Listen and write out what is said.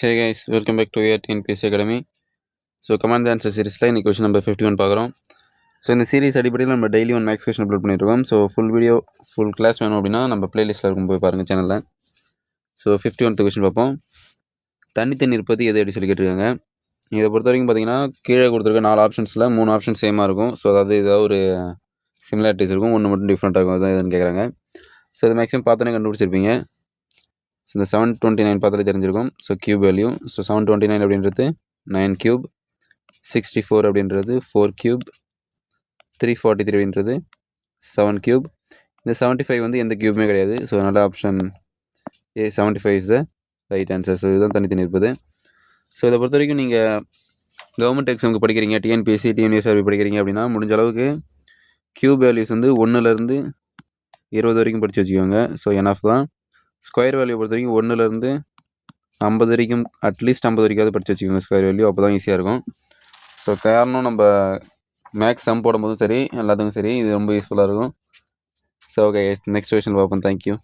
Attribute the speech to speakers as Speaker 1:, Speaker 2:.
Speaker 1: Hey guys welcome back to our TNPSC academy so command answer சீரிஸில் இன்றைக்கி question number fifty one பார்க்குறோம். So இந்த series அடிப்படையில் நம்ம daily one maths question upload பண்ணியிருக்கோம் so full video full class வேணும் அப்படின்னா நம்ம பிளேலிஸ்ட்டில் இருக்கும் போய் பாருங்கள் சேனலில் ஸோ ஃபிஃப்டி ஒன்த்து கொஷின் பார்ப்போம். தனித்தண்ணி இருப்பது எது அப்படி சொல்லி கேட்டிருக்காங்க? இதை பொறுத்த வரைக்கும் பார்த்தீங்கன்னா கீழே கொடுத்துருக்க நாலு ஆப்ஷன்ஸில் மூணு ஆப்ஷன் சேமாக இருக்கும். ஸோ அதாவது ஏதாவது ஒரு சிமிலாரிட்டிஸ் இருக்கும் ஒன்று மட்டும் டிஃப்ரெண்ட்டாக இருக்கும். அதான் எதுன்னு கேட்குறாங்க ஸோ இது மேக்ஸிமம் பார்த்தோன்னே கண்டுபிடிச்சிருப்பீங்க. ஸோ இந்த செவன் டுவெண்ட்டி நைன் பார்த்தாலே தெரிஞ்சிருக்கும். So cube value so seven twenty nine அப்படின்றது நைன் கியூப் சிக்ஸ்டி ஃபோர் அப்படின்றது four cube three forty three அப்படின்றது செவன் கியூப் இந்த செவன்ட்டி ஃபைவ் வந்து எந்த கியூபுமே கிடையாது. ஸோ அதனால் option A seventy five is the right answer so இதுதான் தனித்தனி இருப்பது. ஸோ இதை பொறுத்த வரைக்கும் நீங்கள் கவர்மெண்ட் எக்ஸாமுக்கு படிக்கிறீங்க டிஎன்பிஎஸ்சி டிஎன்எஸ்ஆர்பி படிக்கிறீங்க அப்படின்னா முடிஞ்ச அளவுக்கு கியூப் வேல்யூஸ் வந்து ஒன்றுலேருந்து இருபது வரைக்கும் படித்து வச்சுக்கோங்க. ஸோ என் ஆஃப் தான். ஸ்கொயர் வேல்யூ பொறுத்த வரைக்கும் ஒன்றுலேருந்து ஐம்பது வரைக்கும் அட்லீஸ்ட் ஐம்பது வரைக்காவது படித்து வச்சுக்கோங்க ஸ்கொயர் வேல்யூ அப்போ தான் ஈஸியாக இருக்கும். ஸோ காரணம் நம்ம மேக்ஸ் சம் போடும்போதும் சரி எல்லாத்துக்கும் சரி இது ரொம்ப யூஸ்ஃபுல்லாக இருக்கும். ஸோ ஓகே நெக்ஸ்ட் கொஷனில் பார்ப்போம். தேங்க்யூ